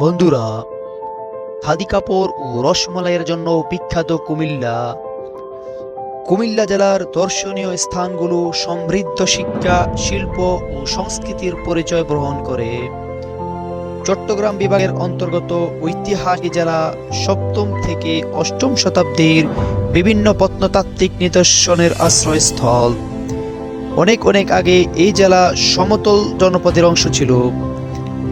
বন্ধুরা, খাদি কাপড় ও রসমলাইয়ের জন্য বিখ্যাত কুমিল্লা। কুমিল্লা জেলার দর্শনীয় স্থানগুলো সমৃদ্ধ শিক্ষা, শিল্প ও সংস্কৃতির পরিচয় বহন করে। চট্টগ্রাম বিভাগের অন্তর্গত ঐতিহাসিক জেলা সপ্তম থেকে অষ্টম শতাব্দীর বিভিন্ন প্রত্নতাত্ত্বিক নিদর্শনের আশ্রয়স্থল। অনেক অনেক আগে এই জেলা সমতল জনপদের অংশ ছিল।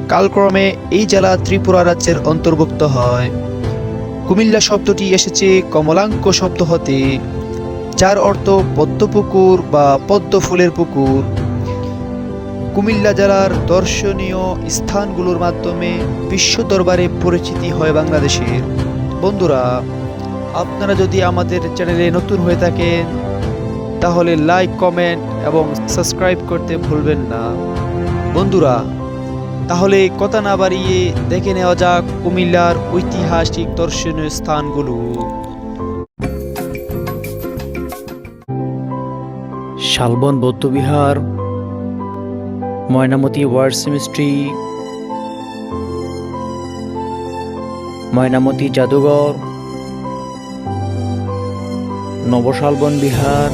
কালক্রমে এই জেলা ত্রিপুরা রাজ্যের অন্তর্ভুক্ত হয়। কুমিল্লা শব্দটি এসেছে কমলাঙ্ক শব্দ হতে, যার অর্থ পদ্মপুকুর বা পদ্ম ফুলের পুকুর। কুমিল্লা জেলার দর্শনীয় স্থানগুলোর মাধ্যমে বিশ্ব দরবারে পরিচিতি হয় বাংলাদেশের। বন্ধুরা, আপনারা যদি আমাদের চ্যানেলে নতুন হয়ে থাকেন, তাহলে লাইক, কমেন্ট এবং সাবস্ক্রাইব করতে ভুলবেন না। বন্ধুরা তাহলে কথা না বাড়িয়ে দেখে নেওয়া যাক কুমিল্লার ঐতিহাসিক দর্শনীয় স্থানগুলো। শালবন বৌদ্ধবিহার, ময়নামতি ওয়ার্ড সেমিস্ট্রি, ময়নামতি জাদুঘর, Nabashalban Vihara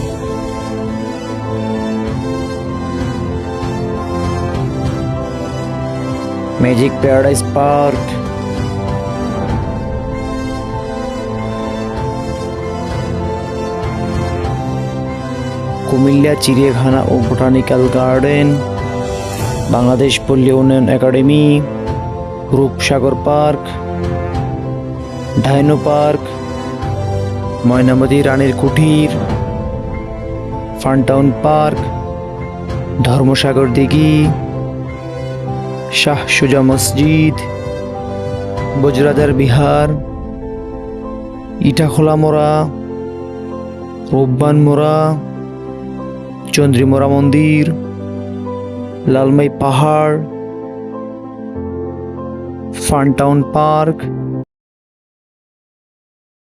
magic paradise park Comilla চিড়িয়াখানা ও botanical garden, Bangladesh Palli Unnayan academy, Rupsagar park dino park, Mainamati রানীর কুঠির ফানটাউন পার্ক, ধর্মসাগর দিঘি শাহ সুজা মসজিদ বজরাজার বিহার, ইটাখোলা মোড়া রব্বান মোড়া চন্দ্রিমোড়া মন্দির, লালমাই পাহাড় ফান টাউন পার্ক